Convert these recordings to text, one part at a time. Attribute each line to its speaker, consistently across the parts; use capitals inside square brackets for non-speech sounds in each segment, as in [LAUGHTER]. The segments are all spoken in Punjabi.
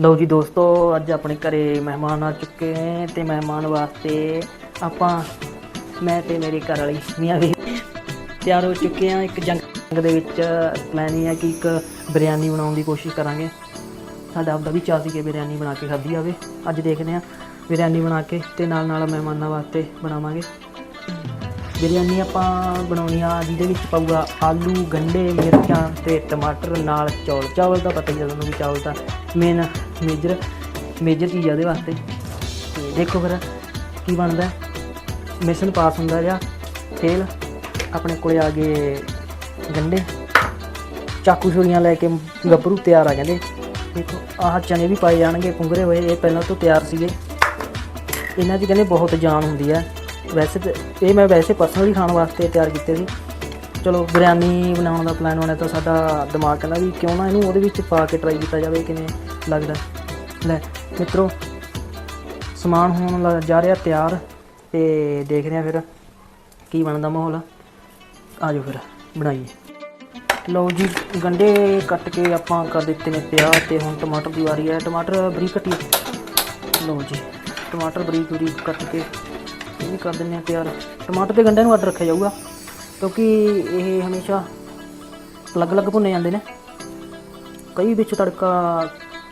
Speaker 1: ਲਓ ਜੀ ਦੋਸਤੋ, ਅੱਜ ਆਪਣੇ ਘਰੇ ਮਹਿਮਾਨ ਆ ਚੁੱਕੇ ਹੈ ਤੇ ਮਹਿਮਾਨ ਵਾਸਤੇ ਆਪਾਂ, ਮੈਂ ਤੇ ਮੇਰੀ ਘਰ ਵਾਲੀ ਮੀਆਂ ਵੀ ਤਿਆਰ ਹੋ ਚੁੱਕੇ ਆ ਇੱਕ ਜੰਗ ਦੇ ਵਿੱਚ ਪਲਾਨ ਇਹ ਹੈ ਕਿ ਇੱਕ ਬਿਰਿਆਨੀ ਬਣਾਉਣ ਦੀ ਕੋਸ਼ਿਸ਼ ਕਰਾਂਗੇ। ਸਾਡਾ ਆਪਦਾ ਵੀ ਚਾਹ ਸੀ ਕਿ ਬਿਰਿਆਨੀ ਬਣਾ ਕੇ ਖਾਧੀ ਜਾਵੇ। ਅੱਜ ਦੇਖਦੇ ਆ ਬਿਰਿਆਨੀ ਬਣਾ ਕੇ ਤੇ ਨਾਲ ਨਾਲ ਮਹਿਮਾਨਾਂ ਵਾਸਤੇ ਬਣਾਵਾਂਗੇ। ਬਿਰਿਆਨੀ ਆਪਾਂ ਬਣਾਉਣੀ ਆ, ਜਿਹਦੇ ਵਿੱਚ ਪਾਊਗਾ ਆਲੂ ਗੰਢੇ ਮਿਰਚਾਂ ਤੇ ਟਮਾਟਰ, ਨਾਲ ਚੌਲ। ਚਾਵਲ ਦਾ ਪਤਾ ਹੀ ਹੈ ਤੁਹਾਨੂੰ ਵੀ ਚਾਵਲ ਦਾ ਮੇਨ ਮੇਜਰ ਮੇਜਰ ਚੀਜ਼ ਆ ਉਹਦੇ ਵਾਸਤੇ। ਤੇ ਦੇਖੋ ਫਿਰ ਕੀ ਬਣਦਾ। ਮਿਸ਼ਨ ਪਾਸ ਹੁੰਦਾ ਰਿਹਾ। ਫੇਲ। ਆਪਣੇ ਕੋਲੇ ਆ ਗਏ ਗੰਢੇ ਚਾਕੂ ਛੁਰੀਆਂ ਲੈ ਕੇ ਗੱਭਰੂ ਤਿਆਰ ਆ ਕਹਿੰਦੇ। ਦੇਖੋ, ਆਹ ਚਨੇ ਵੀ ਪਾਏ ਜਾਣਗੇ, ਪੁੰਗਰੇ ਹੋਏ, ਇਹ ਪਹਿਲਾਂ ਤੋਂ ਤਿਆਰ ਸੀਗੇ। ਇਹਨਾਂ ਦੀ ਕਹਿੰਦੇ ਬਹੁਤ ਜਾਨ ਹੁੰਦੀ ਹੈ ਵੈਸੇ ਤੇ ਇਹ ਮੈਂ ਵੈਸੇ ਪਰਸਨਲੀ ਖਾਣ ਵਾਸਤੇ ਤਿਆਰ ਕੀਤੇ ਸੀ। ਚਲੋ, ਬਿਰਿਆਨੀ ਬਣਾਉਣ ਦਾ ਪਲਾਨ ਬਣਿਆ ਤਾਂ ਸਾਡਾ ਦਿਮਾਗ ਕਹਿੰਦਾ ਵੀ ਕਿਉਂ ਨਾ ਇਹਨੂੰ ਉਹਦੇ ਵਿੱਚ ਪਾ ਕੇ ਟਰਾਈ ਕੀਤਾ ਜਾਵੇ ਕਿਵੇਂ। ਲੱਗਦਾ ਲੈ, ਮਿੱਤਰੋ, ਸਮਾਨ ਹੋਣ ਲੱਗ ਜਾ ਰਿਹਾ ਤਿਆਰ ਤੇ ਦੇਖਦੇ ਆ ਫਿਰ ਕੀ ਬਣਦਾ ਮਾਹੌਲ। ਆਜੋ ਫਿਰ, ਬਣਾਈਏ। ਲਓ ਜੀ, ਗੰਡੇ ਕੱਟ ਕੇ ਆਪਾਂ ਕਰ ਦਿੱਤੇ ਨੇ ਤਿਆਰ ਤੇ ਹੁਣ ਟਮਾਟਰ ਦੀ ਵਾਰੀ ਹੈ। ਟਮਾਟਰ ਬਰੀਕ ਕੱਟੀ ਲਓ ਜੀ, ਟਮਾਟਰ ਬਰੀਕ ਬਰੀਕ ਕੱਟ ਕੇ ਇਹ ਵੀ ਕਰ ਦਿੰਦੇ ਆ ਤਿਆਰ। ਟਮਾਟਰ ਤੇ ਗੰਢਿਆਂ ਨੂੰ ਅੱਡ ਰੱਖਿਆ ਜਾਊਗਾ, ਕਿਉਂਕਿ ਇਹ ਹਮੇਸ਼ਾ ਅਲੱਗ-ਅਲੱਗ ਭੁੰਨੇ ਜਾਂਦੇ ਨੇ। ਕਈ ਵਿੱਚ ਤੜਕਾ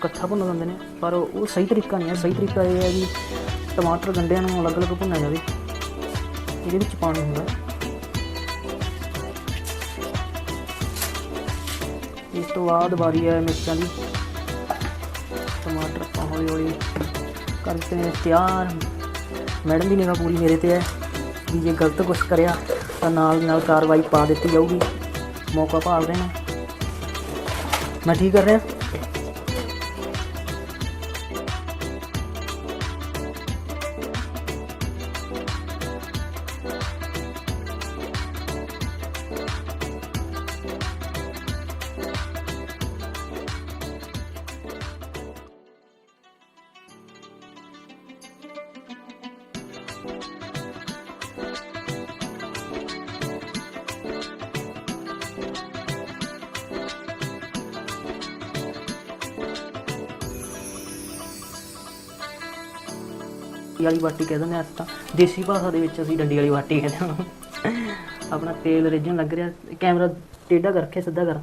Speaker 1: ਇਕੱਠਾ ਭੁੰਨ ਦਿੰਦੇ ਨੇ, ਪਰ ਉਹ ਸਹੀ ਤਰੀਕਾ ਨਹੀਂ ਹੈ। ਸਹੀ ਤਰੀਕਾ ਇਹ ਹੈ ਵੀ ਟਮਾਟਰ ਗੰਢਿਆਂ ਨੂੰ ਅਲੱਗ-ਅਲੱਗ ਭੁੰਨਿਆ ਜਾਵੇ। ਇਹਦੇ ਵਿੱਚ ਪਾਣੀ ਹੁੰਦਾ। ਇਸ ਤੋਂ ਬਾਅਦ ਵਾਰੀ ਹੈ ਮਿਰਚਾਂ ਦੀ। ਟਮਾਟਰ ਆਪਾਂ ਹੌਲੀ ਹੌਲੀ ਕਰਦੇ ਨੇ ਤਿਆਰ। ਮੈਡਮ ਦੀ ਨਿਗਾਹ ਪੂਰੀ ਮੇਰੇ ਤੇ ਹੈ। ਵੀ ਜੇ ਗਲਤ ਕੁਝ ਕਰਿਆ, ਤਾਂ ਨਾਲ ਨਾਲ ਕਾਰਵਾਈ ਪਾ ਦਿੱਤੀ ਜਾਊਗੀ। ਮੌਕਾ ਭਾਲਦੇ ਨੇ। ਮੈਂ ਠੀਕ ਕਰ ਰਿਹਾ? ਡੰਡੀ ਵਾਲੀ ਬਾਟੀ ਕਹਿ ਦਿੰਦੇ ਆ ਅਸੀਂ ਤਾਂ ਦੇਸੀ ਭਾਸ਼ਾ ਦੇ ਵਿੱਚ ਅਸੀਂ ਡੰਡੀ ਵਾਲੀ ਬਾਟੀ ਕਹਿੰਦੇ ਹਾਂ। ਆਪਣਾ ਤੇਲ ਰਿੱਝਣ ਲੱਗ ਰਿਹਾ ਕੈਮਰਾ ਟੇਢਾ ਕਰਕੇ ਸਿੱਧਾ ਕਰ।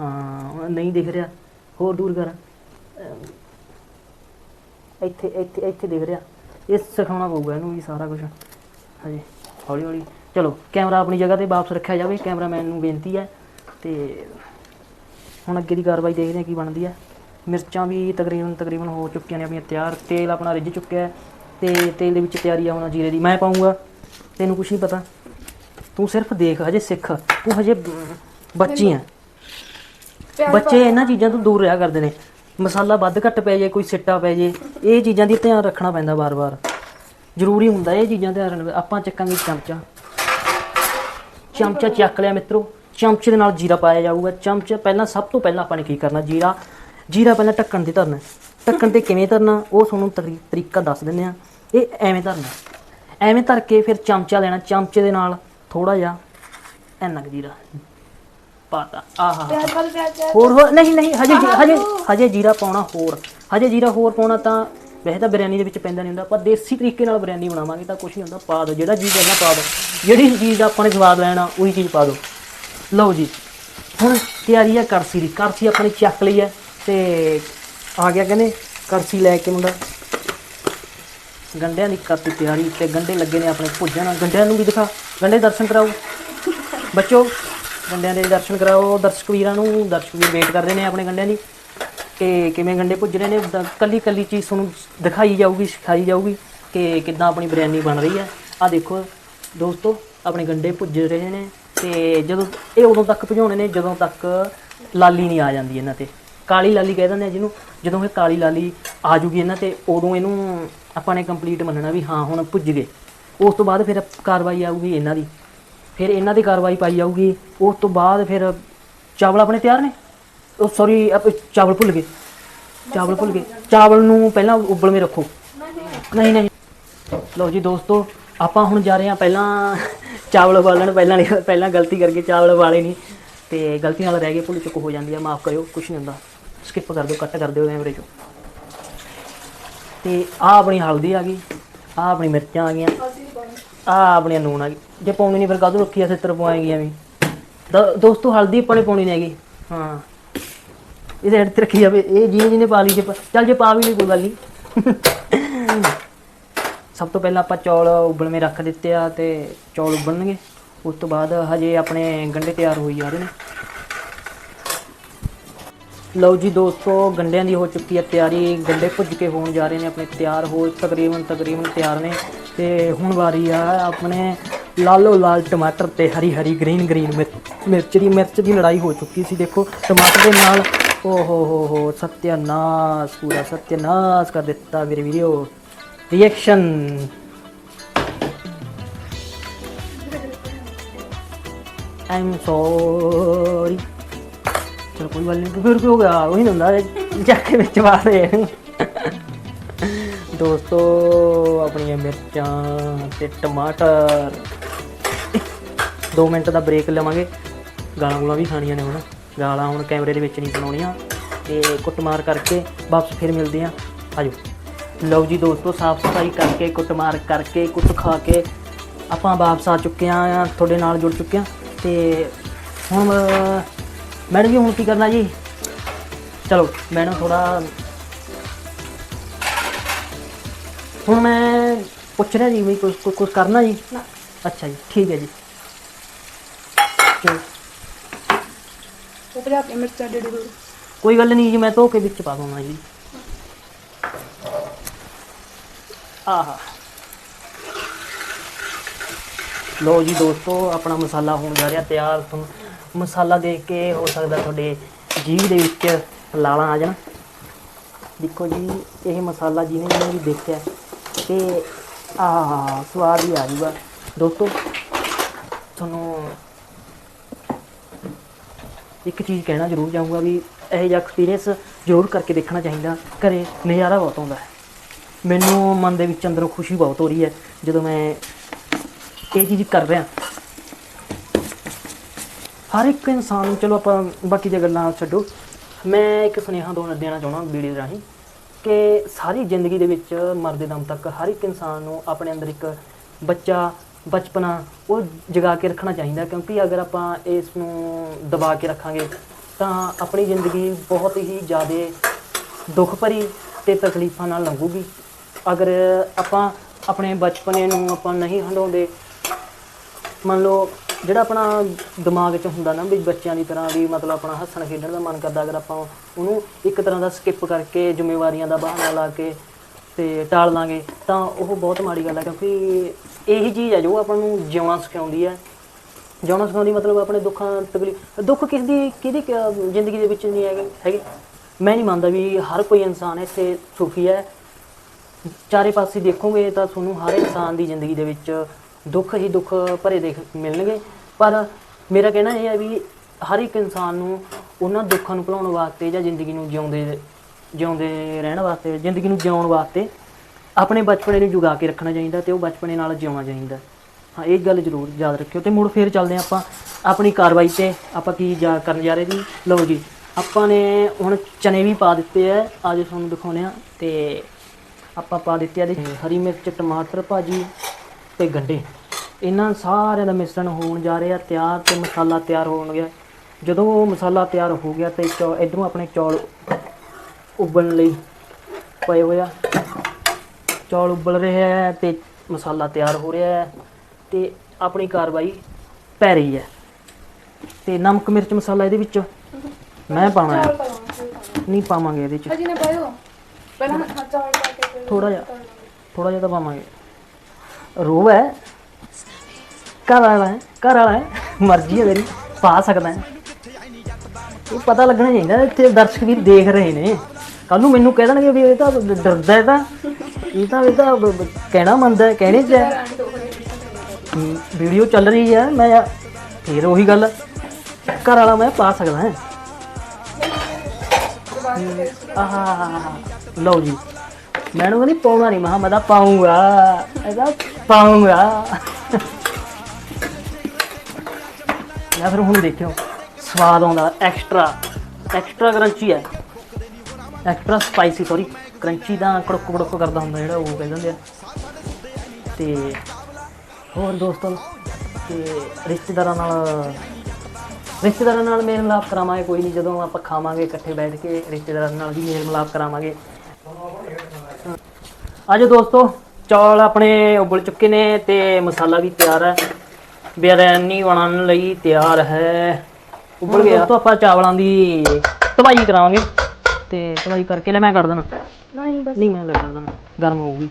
Speaker 1: ਹਾਂ ਹੁਣ ਨਹੀਂ ਦਿਖ ਰਿਹਾ ਹੋਰ ਦੂਰ ਕਰ। ਅਮ, ਇੱਥੇ ਇੱਥੇ ਇੱਥੇ ਦਿਖ ਰਿਹਾ। ਇਹ ਸਿਖਾਉਣਾ ਪਊਗਾ ਇਹਨੂੰ ਵੀ ਸਾਰਾ ਕੁਝ ਹਜੇ ਹੌਲੀ ਹੌਲੀ। ਚਲੋ ਕੈਮਰਾ ਆਪਣੀ ਜਗ੍ਹਾ ਤੇ ਵਾਪਸ ਰੱਖਿਆ ਜਾਵੇ। ਕੈਮਰਾਮੈਨ ਨੂੰ ਬੇਨਤੀ ਹੈ ਤੇ ਹੁਣ ਅੱਗੇ ਦੀ ਕਾਰਵਾਈ ਦੇਖਦੇ ਹਾਂ ਕੀ ਬਣਦੀ ਹੈ। ਮਿਰਚਾਂ ਵੀ ਤਕਰੀਬਨ ਤਕਰੀਬਨ ਹੋ ਚੁੱਕੀਆਂ ਨੇ ਆਪਣੀਆਂ ਤਿਆਰ ਤੇਲ ਆਪਣਾ ਰਿੱਝ ਚੁੱਕਿਆ ਹੈ ਤੇ ਤੇਲ ਦੇ ਵਿੱਚ ਤਿਆਰੀ ਆ ਹੁਣ ਜੀਰੇ ਦੀ। ਮੈਂ ਪਾਉਂਗਾ ਤੈਨੂੰ ਕੁਝ ਨਹੀਂ ਪਤਾ। ਤੂੰ ਸਿਰਫ ਦੇਖ ਹਜੇ ਸਿੱਖ। ਤੂੰ ਹਜੇ ਬੱਚੀ ਆ। ਬੱਚੇ ਇਹਨਾਂ ਚੀਜ਼ਾਂ ਤੋਂ ਦੂਰ ਰਿਹਾ ਕਰਦੇ ਨੇ। ਮਸਾਲਾ ਵੱਧ ਘੱਟ ਪੈ ਜਾਏ ਕੋਈ ਸਿੱਟਾ ਪੈ ਜਾਏ ਇਹ ਚੀਜ਼ਾਂ ਦੀ ਧਿਆਨ ਰੱਖਣਾ ਪੈਂਦਾ ਵਾਰ-ਵਾਰ। ਜ਼ਰੂਰੀ ਹੁੰਦਾ ਇਹ ਚੀਜ਼ਾਂ ਧਿਆਨ ਰੱਖਣਾ। ਆਪਾਂ ਚੱਕਾਂਗੇ ਚਮਚਾ। ਚਮਚਾ ਚੱਕ ਲਿਆ ਮਿੱਤਰੋ। ਚਮਚੇ ਦੇ ਨਾਲ ਜੀਰਾ ਪਾਇਆ ਜਾਊਗਾ। ਚਮਚਾ ਪਹਿਲਾਂ ਸਭ ਤੋਂ ਪਹਿਲਾਂ ਆਪਾਂ ਨੇ ਕੀ ਕਰਨਾ? ਜੀਰਾ ਜੀਰਾ ਪਹਿਲਾਂ ਢੱਕਣ ਤੇ ਧਰਨਾ। ਢੱਕਣ ਤੇ ਕਿਵੇਂ ਧਰਨਾ ਉਹ ਤੁਹਾਨੂੰ ਤਰੀ- ਤਰੀਕਾ ਦੱਸ ਦਿੰਦੇ ਆ ਇਹ ਐਵੇਂ ਧਰਨਾ। ਐਵੇਂ ਧਰ ਕੇ ਫਿਰ ਚਮਚਾ ਲੈਣਾ ਚਮਚੇ ਦੇ ਨਾਲ ਥੋੜਾ ਜਿਹਾ ਇੰਨਾ ਕੁ ਜੀਰਾ ਪਾਤਾ। ਆਹਾ ਹੋਰ ਹੋਰ ਨਹੀਂ ਨਹੀਂ ਹਜੇ ਜੀ- ਹਜੇ ਹਜੇ ਜੀਰਾ ਪਾਉਣਾ ਹੋਰ। ਹਜੇ ਜੀਰਾ ਹੋਰ ਪਾਉਣਾ ਤਾਂ ਵੈਸੇ ਤਾਂ ਬਿਰਿਆਨੀ ਦੇ ਵਿੱਚ ਪੈਂਦਾ ਨਹੀਂ ਹੁੰਦਾ ਪਰ ਦੇਸੀ ਤਰੀਕੇ ਨਾਲ ਬਿਰਿਆਨੀ ਬਣਾਵਾਂਗੇ ਤਾਂ ਕੁਛ ਨਹੀਂ ਹੁੰਦਾ ਪਾ ਦਿਓ। ਜਿਹੜਾ ਚੀਜ਼ ਕਰਨਾ ਪਾ ਦਿਓ। ਜਿਹੜੀ ਚੀਜ਼ ਦਾ ਆਪਾਂ ਨੇ ਸਵਾਦ ਲੈਣਾ ਉਹੀ ਚੀਜ਼ ਪਾ ਦਿਓ। ਲਓ ਜੀ ਹੁਣ ਤਿਆਰੀ ਹੈ ਕੜਛੀ ਦੀ ਕੜਛੀ ਆਪਣੀ ਚੱਕ ਲਈ ਹੈ। ਤੇ ਆ ਗਿਆ ਕਹਿੰਦੇ, ਕਰਸੀ ਲੈ ਕੇ ਮੁੰਡਾ। ਗੰਡਿਆਂ ਦੀ ਕਰਤੀ ਤਿਆਰੀ ਤੇ ਗੰਡੇ ਲੱਗੇ ਨੇ ਆਪਣੇ ਭੁੱਜਣ ਗੰਡਿਆਂ ਨੂੰ ਵੀ ਦਿਖਾ, ਗੰਡੇ ਦਰਸ਼ਨ ਕਰਾਓ। ਬੱਚੋ, ਗੰਡਿਆਂ ਦੇ ਦਰਸ਼ਨ ਕਰਾਓ। ਦਰਸ਼ਕ ਵੀਰਾਂ ਨੂੰ, ਦਰਸ਼ਕ ਵੀਰ ਵੇਟ ਕਰ ਰਹੇ ਨੇ ਆਪਣੇ ਗੰਡਿਆਂ ਦੀ। ਕਿ ਕਿਵੇਂ ਗੰਡੇ ਭੁੱਜ ਰਹੇ ਨੇ ਦ- ਕੱਲੀ ਕੱਲੀ ਚੀਜ਼ ਤੁਹਾਨੂੰ ਦਿਖਾਈ ਜਾਊਗੀ, ਸਿਖਾਈ ਜਾਊਗੀ ਕਿ ਕਿੱਦਾਂ ਆਪਣੀ ਬਿਰਿਆਨੀ ਬਣ ਰਹੀ ਹੈ। ਆ ਦੇਖੋ, ਦੋਸਤੋ, ਆਪਣੇ ਗੰਡੇ ਭੁੱਜ ਰਹੇ ਨੇ। ਤੇ ਜਦੋਂ, ਇਹ ਉਦੋਂ ਤੱਕ ਭਜਾਉਣੇ ਨੇ, ਜਦੋਂ ਤੱਕ ਲਾਲੀ ਨਹੀਂ ਆ ਜਾਂਦੀ ਇਹਨਾਂ ਤੇ। ਕਾਲੀ ਲਾਲੀ ਕਹਿ ਦਿੰਦੇ ਆ ਜਿਹਨੂੰ, ਜਦੋਂ ਇਹ ਕਾਲੀ ਲਾਲੀ ਆ ਜੂਗੀ ਇਹਨਾਂ ਤੇ, ਉਦੋਂ ਇਹਨੂੰ ਆਪਾਂ ਨੇ ਕੰਪਲੀਟ ਮੰਨਣਾ ਵੀ ਹਾਂ, ਹੁਣ ਭੁੱਜ ਗਏ। ਉਸ ਤੋਂ ਬਾਅਦ ਫਿਰ ਕਾਰਵਾਈ ਆਊਗੀ ਇਹਨਾਂ ਦੀ। ਫਿਰ ਇਹਨਾਂ ਦੀ ਕਾਰਵਾਈ ਪਾਈ ਜਾਊਗੀ। ਉਸ ਤੋਂ ਬਾਅਦ ਫਿਰ ਚਾਵਲ ਆਪਣੇ ਤਿਆਰ ਨੇ? ਉਹ ਸੌਰੀ ਚਾਵਲ ਭੁੱਲ ਗਏ। ਚਾਵਲ ਭੁੱਲ ਗਏ। ਚਾਵਲ ਨੂੰ ਪਹਿਲਾਂ ਉਬਲਵੇਂ ਰੱਖੋ। ਨਹੀਂ ਨਹੀਂ। ਲਓ ਜੀ ਦੋਸਤੋ, ਆਪਾਂ ਹੁਣ ਜਾ ਰਹੇ ਹਾਂ ਪਹਿਲਾਂ ਚਾਵਲ ਉਬਾਲਣ। ਪਹਿਲਾਂ ਨਹੀਂ, ਪਹਿਲਾਂ ਗਲਤੀ ਕਰਕੇ ਚਾਵਲ ਉਬਾਲੇ ਨਹੀਂ। ਤੇ ਗਲਤੀ ਨਾਲ ਰਹਿ ਗਏ, ਭੁੱਲ ਚੁੱਕ ਹੋ ਜਾਂਦੀ ਹੈ ਮਾਫ ਕਰਿਓ, ਕੁਛ ਨਹੀਂ ਹੁੰਦਾ। ਸਕਿਪ ਕਰ ਦਿਓ ਕੱਟ ਕਰ ਦਿਓ ਕੈਮਰੇ ਚੋਂ ਤੇ ਆ ਆਪਣੀ ਹਲਦੀ ਆ ਗਈ ਆ ਆਪਣੀ ਮਿਰਚਾਂ ਆ ਗਈਆਂ ਆ ਆਪਣੀ ਨੂਨ ਆ ਗਈ। ਜੇ ਪਾਉਣੀ ਨਹੀਂ ਫਿਰ ਕਾਹਦੋਂ ਰੱਖੀ ਆ ਸਿੱਤਰ ਪਵਾਏਗੀ ਐਵੇਂ ਦੋਸਤੋ, ਹਲਦੀ ਆਪਾਂ ਨੇ ਪਾਉਣੀ ਨਹੀਂ ਹੈਗੀ। ਹਾਂ। ਇਹਦੇ ਹੈਡ ਤੇ ਰੱਖੀ ਜਾਵੇ, ਇਹ ਜਿਹਨੇ ਜਿਹਨੇ ਪਾ ਲਈ ਜੇ ਚੱਲ ਜੇ ਪਾ ਵੀ ਨਹੀਂ ਕੋਈ ਗੱਲ ਨਹੀਂ ਸਭ ਤੋਂ ਪਹਿਲਾਂ ਆਪਾਂ ਚੌਲ ਉਬਲਵੇਂ ਰੱਖ ਦਿੱਤੇ ਆ ਤੇ ਚੌਲ ਉਬਲਣਗੇ। ਉਸ ਤੋਂ ਬਾਅਦ ਹਜੇ ਆਪਣੇ ਗੰਡੇ ਤਿਆਰ ਹੋਈ ਜਾ ਰਹੇ ਨੇ। ਲਓ ਜੀ ਦੋਸਤੋ, ਗੰਡਿਆਂ ਦੀ ਹੋ ਚੁੱਕੀ ਹੈ ਤਿਆਰੀ। ਗੰਡੇ ਭੁੱਜ ਕੇ ਹੋਣ ਜਾ ਰਹੇ ਨੇ, ਆਪਣੇ ਤਿਆਰ ਹੋ ਤਕਰੀਬਨ ਤਕਰੀਬਨ ਤਿਆਰ ਨੇ। ਤੇ ਹੁਣ ਵਾਰੀ ਆ ਆਪਣੇ ਲਾਲੋ ਲਾਲ ਟਮਾਟਰ ਤੇ ਹਰੀ ਹਰੀ ਗ੍ਰੀਨ ਗ੍ਰੀਨ ਮਿਰਚ ਦੀ ਮਿਰਚ ਦੀ ਲੜਾਈ ਹੋ ਚੁੱਕੀ ਸੀ। ਦੇਖੋ, ਟਮਾਟਰ ਦੇ ਨਾਲ ਓ ਹੋ ਹੋ ਹੋ ਸਤਿਆਨਾਸ਼, ਪੂਰਾ ਸਤਿਆਨਾਸ਼ ਕਰ ਦਿੱਤਾ ਮੇਰੇ ਵੀਡੀਓ ਰਿਐਕਸ਼ਨ ਆਈ ਸੌਰੀ ਚਲੋ ਕੋਈ ਗੱਲ ਨਹੀਂ ਫਿਰ ਕੀ ਹੋ ਗਿਆ? ਉਹੀ ਨਾ ਹੁੰਦਾ ਜਾ ਕੇ ਵਿੱਚ ਪਾ ਦੇ। ਦੋਸਤੋ, ਆਪਣੀਆਂ ਮਿਰਚਾਂ ਤੇ ਟਮਾਟਰ। 2 ਮਿੰਟ ਦਾ ਬ੍ਰੇਕ ਲਵਾਂਗੇ। ਗਾਲਾਂ ਗੁਲਾਂ ਵੀ ਖਾਣੀਆਂ ਨੇ ਹੁਣ। ਗਾਲਾਂ ਹੁਣ ਕੈਮਰੇ ਦੇ ਵਿੱਚ ਨਹੀਂ ਬਣਾਉਣੀਆਂ ਤੇ ਕੁੱਟਮਾਰ ਕਰਕੇ ਵਾਪਸ ਫਿਰ ਮਿਲਦੇ ਆ ਆਜੋ। ਲਓ ਜੀ ਦੋਸਤੋ ਸਾਫ਼ ਸਫ਼ਾਈ ਕਰਕੇ, ਕੁੱਟਮਾਰ ਕਰਕੇ, ਕੁੱਟ ਖਾ ਕੇ ਆਪਾਂ ਵਾਪਸ ਆ ਚੁੱਕੇ ਆ ਤੁਹਾਡੇ ਨਾਲ ਜੁੜ ਚੁੱਕੇ ਆ ਤੇ ਹੁਣ ਮੈਡਮ ਜੀ ਹੁਣ ਕੀ ਕਰਨਾ ਜੀ? ਚਲੋ ਮੈਡਮ ਥੋੜਾ ਹੁਣ ਮੈਂ ਪੁੱਛ ਰਿਹਾ ਜੀ ਵੀ ਕੁਝ ਕੁਝ- ਕੁਝ ਕਰਨਾ ਜੀ? ਅੱਛਾ ਜੀ ਠੀਕ ਹੈ ਜੀ। ਚਲੋ।
Speaker 2: ਉਹ ਭਜਾ ਕੇ ਮਿਰਚਾਂ ਡੇਢ ਦੋ
Speaker 1: ਕੋਈ ਗੱਲ ਨਹੀਂ ਜੀ ਮੈਂ ਧੋ ਕੇ ਵਿੱਚ ਪਾ ਦੂੰਗਾ ਜੀ। ਆਹਾ। ਲੋ ਜੀ ਦੋਸਤੋ ਆਪਣਾ ਮਸਾਲਾ ਹੋਣ ਜਾ ਰਿਹਾ ਤਿਆਰ ਤੁਹਾਨੂੰ ਮਸਾਲਾ ਦੇਖ ਕੇ ਹੋ ਸਕਦਾ ਤੁਹਾਡੇ ਜੀਭ ਦੇ ਵਿੱਚ ਲਾਲਾਂ ਆ ਜਾਣ। ਦੇਖੋ ਜੀ, ਇਹ ਮਸਾਲਾ ਜਿਹਨੇ ਜਿਹਨੇ ਵੀ ਦੇਖਿਆ, ਤੇ ਆਹ ਸਵਾਦ ਹੀ ਆ ਜੂਗਾ ਦੋਸਤੋ, ਤੁਹਾਨੂੰ ਇੱਕ ਚੀਜ਼ ਕਹਿਣਾ ਜ਼ਰੂਰ ਚਾਹੂੰਗਾ ਵੀ ਇਹ ਜਿਹਾ ਐਕਸਪੀਰੀਅੰਸ ਜ਼ਰੂਰ ਕਰਕੇ ਦੇਖਣਾ ਚਾਹੀਦਾ। ਘਰੇ ਨਜ਼ਾਰਾ ਬਹੁਤ ਆਉਂਦਾ ਹੈ। ਮੈਨੂੰ ਮਨ ਦੇ ਵਿੱਚ ਅੰਦਰੋਂ ਖੁਸ਼ੀ ਬਹੁਤ ਹੋ ਰਹੀ ਹੈ ਜਦੋਂ ਮੈਂ ਇਹ ਚੀਜ਼ ਕਰ ਰਿਹਾ। ਹਰ ਇੱਕ ਇਨਸਾਨ ਨੂੰ, ਚਲੋ ਆਪਾਂ ਬਾਕੀ ਦੀਆਂ ਗੱਲਾਂ ਛੱਡੋ। ਮੈਂ ਇੱਕ ਸੁਨੇਹਾ ਦੋ ਦੇਣਾ ਚਾਹੁੰਦਾ ਵੀਡੀਓ ਰਾਹੀਂ ਕਿ ਸਾਰੀ ਜ਼ਿੰਦਗੀ ਦੇ ਵਿੱਚ ਮਰਦੇ ਦਮ ਤੱਕ ਹਰ ਇੱਕ ਇਨਸਾਨ ਨੂੰ ਆਪਣੇ ਅੰਦਰ ਇੱਕ ਬੱਚਾ, ਬਚਪਨਾ, ਉਹ ਜਗਾ ਕੇ ਰੱਖਣਾ ਚਾਹੀਦਾ, ਕਿਉਂਕਿ ਅਗਰ ਆਪਾਂ ਇਸ ਨੂੰ ਦਬਾ ਕੇ ਰੱਖਾਂਗੇ, ਤਾਂ ਆਪਣੀ ਜ਼ਿੰਦਗੀ ਬਹੁਤ ਹੀ ਜ਼ਿਆਦਾ ਦੁੱਖ ਭਰੀ ਤੇ ਤਕਲੀਫਾਂ ਨਾਲ ਲੰਘੂਗੀ। ਅਗਰ ਆਪਾਂ ਆਪਣੇ ਬਚਪਨੇ ਨੂੰ ਆਪਾਂ ਨਹੀਂ ਹੰਡਾਉਂਦੇ, ਮੰਨ ਲਓ ਜਿਹੜਾ ਆਪਣਾ ਦਿਮਾਗ 'ਚ ਹੁੰਦਾ ਨਾ ਵੀ ਬੱਚਿਆਂ ਦੀ ਤਰ੍ਹਾਂ ਵੀ ਮਤਲਬ ਆਪਣਾ ਹੱਸਣ ਖੇਡਣ ਦਾ ਮਨ ਕਰਦਾ, ਅਗਰ ਆਪਾਂ ਉਹਨੂੰ ਇੱਕ ਤਰ੍ਹਾਂ ਦਾ ਸਕਿਪ ਕਰਕੇ ਜ਼ਿੰਮੇਵਾਰੀਆਂ ਦਾ ਬਹਾਨਾ ਲਾ ਕੇ ਤੇ ਟਾਲ ਲਾਂਗੇ, ਤਾਂ ਉਹ ਬਹੁਤ ਮਾੜੀ ਗੱਲ ਹੈ ਕਿਉਂਕਿ ਇਹੀ ਚੀਜ਼ ਹੈ ਜੋ ਆਪਾਂ ਨੂੰ ਜਿਉਣਾ ਸਿਖਾਉਂਦੀ ਹੈ ਜਿਉਣਾ ਸਿਖਾਉਂਦੀ ਮਤਲਬ ਆਪਣੇ ਦੁੱਖਾਂ ਤਕਲੀਫ ਦੁੱਖ ਕਿਸ ਦੀ, ਕਿਹਦੀ ਜ਼ਿੰਦਗੀ ਦੇ ਵਿੱਚ ਨਹੀਂ ਹੈਗੇ ਹੈਗੇ। ਮੈਂ ਨਹੀਂ ਮੰਨਦਾ ਵੀ ਹਰ ਕੋਈ ਇਨਸਾਨ ਇੱਥੇ ਸੁਖੀ ਹੈ। ਚਾਰੇ ਪਾਸੇ ਦੇਖੋਗੇ ਤਾਂ ਤੁਹਾਨੂੰ ਹਰ ਇਨਸਾਨ ਦੀ ਜ਼ਿੰਦਗੀ ਦੇ ਵਿੱਚ ਦੁੱਖ ਹੀ ਦੁੱਖ ਭਰੇ ਦੇਖ ਮਿਲਣਗੇ। ਪਰ ਮੇਰਾ ਕਹਿਣਾ ਇਹ ਹੈ ਵੀ ਹਰ ਇੱਕ ਇਨਸਾਨ ਨੂੰ ਉਹਨਾਂ ਦੁੱਖਾਂ ਨੂੰ ਭੁਲਾਉਣ ਵਾਸਤੇ ਜਾਂ ਜ਼ਿੰਦਗੀ ਨੂੰ ਜਿਉਂਦੇ ਜਿਉਂਦੇ ਰਹਿਣ ਵਾਸਤੇ, ਜ਼ਿੰਦਗੀ ਨੂੰ ਜਿਉਣ ਵਾਸਤੇ ਆਪਣੇ ਬਚਪਨੇ ਨੂੰ ਜੁਗਾ ਕੇ ਰੱਖਣਾ ਚਾਹੀਦਾ ਤੇ ਉਹ ਬਚਪਨੇ ਨਾਲ ਜਿਉਣਾ ਚਾਹੀਦਾ। ਹਾਂ, ਇਹ ਗੱਲ ਜ਼ਰੂਰ ਯਾਦ ਰੱਖਿਓ ਤੇ ਮੁੜ ਫੇਰ ਚੱਲਦੇ ਹਾਂ ਆਪਾਂ ਆਪਣੀ ਕਾਰਵਾਈ ਤੇ ਆਪਾਂ ਕੀ ਜਾ ਕਰਨ ਜਾ ਰਹੇ ਜੀ ਲਓ ਜੀ, ਆਪਾਂ ਨੇ ਹੁਣ ਚਨੇ ਵੀ ਪਾ ਦਿੱਤੇ ਆ, ਅੱਜ ਤੁਹਾਨੂੰ ਦਿਖਾਉਂਦੇ ਆ ਤੇ ਆਪਾਂ ਪਾ ਦਿੱਤੇ ਆ ਇਹਦੇ ਹਰੀ ਮਿਰਚ, ਟਮਾਟਰ ਭਾਜੀ ਤੇ ਗੰਢੇ ਇਹਨਾਂ ਸਾਰਿਆਂ ਦਾ ਮਿਸ਼ਰਣ ਹੋਣ ਜਾ ਰਿਹਾ ਤਿਆਰ ਤੇ ਮਸਾਲਾ ਤਿਆਰ ਹੋਣ ਗਿਆ। ਜਦੋਂ ਉਹ ਮਸਾਲਾ ਤਿਆਰ ਹੋ ਗਿਆ ਤੇ ਚੌ ਇਧਰੋਂ ਆਪਣੇ ਚੌਲ ਉਬਲਣ ਲਈ ਪਏ ਹੋਇਆ ਚੌਲ ਉਬਲ ਰਹੇ ਹੈ ਤੇ ਮਸਾਲਾ ਤਿਆਰ ਹੋ ਰਿਹਾ ਹੈ ਤੇ ਆਪਣੀ ਕਾਰਵਾਈ ਪੈ ਰਹੀ ਹੈ। ਤੇ ਨਮਕ ਮਿਰਚ ਮਸਾਲਾ ਇਹਦੇ ਵਿੱਚ ਮੈਂ ਹੈ। ਨਹੀਂ ਪਾਵਾਂਗੇ ਇਹਦੇ ਚ
Speaker 2: ਅਜੀ ਨੇ ਪਾਇਓ। ਪਹਿਲਾਂ ਚਾਵਲ ਪਾ ਕੇ
Speaker 1: ਥੋੜਾ ਜਿਹਾ ਥੋੜਾ ਜਿਹਾ ਤਾਂ ਪਾਵਾਂਗੇ। ਰੋਹ ਹੈ। ਘਰ ਵਾਲਾ ਹੈ, ਘਰ ਵਾਲਾ ਹੈ। ਮਰਜ਼ੀ ਹੈ ਮੇਰੀ, ਪਾ ਸਕਦਾ ਹੈ। ਇਹ ਪਤਾ ਲੱਗਣਾ ਚਾਹੀਦਾ ਇੱਥੇ ਦਰਸ਼ਕ ਵੀ ਦੇਖ ਰਹੇ ਨੇ। ਕੱਲ ਨੂੰ ਮੈਨੂੰ ਕਹਿ ਦੇਣਗੇ ਵੀ ਇਹ ਤਾਂ ਡਰਦਾ ਹੈ ਤਾਂ। ਇਹ ਤਾਂ ਇਹ ਤਾਂ ਬ- ਬ- ਕਹਿਣਾ ਮੰਨਦਾ ਹੈ, ਕਹਿਣੇ ਚ ਹੈ। ਵੀਡੀਓ ਚੱਲ ਰਹੀ ਹੈ, ਮੈਂ ਫੇਰ ਉਹੀ ਗੱਲ ਘਰ ਵਾਲਾ ਮੈਂ ਪਾ ਸਕਦਾ ਹਾਂ। ਆਹਾ ਲਓ ਜੀ। ਮੈਨੂੰ ਕਹਿੰਦੀ, ਪਾਉਣਾ ਨਹੀਂ ਮਹਾ ਮੈਂ ਤਾਂ ਪਾਉਂਗਾ ਇਹਦਾ ਪਾਉਂਗਾ। ਜਾਂ ਫਿਰ ਹੁਣ ਦੇਖਿਓ, ਸਵਾਦ ਆਉਂਦਾ ਐਕਸਟਰਾ ਐਕਸਟਰਾ ਕਰੰਚੀ ਹੈ। ਐਕਸਟਰਾ ਸਪਾਈਸੀ ਸੌਰੀ ਕਰੰਚੀ ਦਾ ਕੜਕ ਕੜਕ ਕਰਦਾ ਹੁੰਦਾ ਜਿਹੜਾ ਉਹ ਕਹਿ ਦਿੰਦੇ ਆ। ਤੇ ਹੋਰ ਦੋਸਤੋ, ਤੇ ਰਿਸ਼ਤੇਦਾਰਾਂ ਨਾਲ ਰਿਸ਼ਤੇਦਾਰਾਂ ਨਾਲ ਮੇਲ ਮਿਲਾਪ ਕਰਾਵਾਂਗੇ, ਕੋਈ ਨਹੀਂ ਜਦੋਂ ਆਪਾਂ ਖਾਵਾਂਗੇ ਇਕੱਠੇ ਬੈਠ ਕੇ, ਰਿਸ਼ਤੇਦਾਰਾਂ ਨਾਲ ਵੀ ਮੇਲ ਮਿਲਾਪ ਕਰਾਵਾਂਗੇ। ਆਜੋ ਦੋਸਤੋ ਚੌਲ ਆਪਣੇ ਉਬਲ ਚੁੱਕੇ ਨੇ ਤੇ ਮਸਾਲਾ ਵੀ ਤਿਆਰ ਹੈ। ਬਿਰਿਆਨੀ ਬਣਾਉਣ ਲਈ ਤਿਆਰ ਹੈ। ਉਬਲ ਗਿਆ। ਦੋਸਤੋ ਆਪਾਂ ਚਾਵਲਾਂ ਦੀ ਧਵਾਈ ਕਰਾਵਾਂਗੇ ਤੇ ਧਵਾਈ ਕਰਕੇ ਲੈ ਮੈਂ ਕਰ ਦੇਣਾ।
Speaker 2: ਨਹੀਂ ਬਸ।
Speaker 1: ਨਹੀਂ ਮੈਂ ਲੈ ਕਰ ਦੇਣਾ। ਗਰਮ ਹੋਊਗੀ।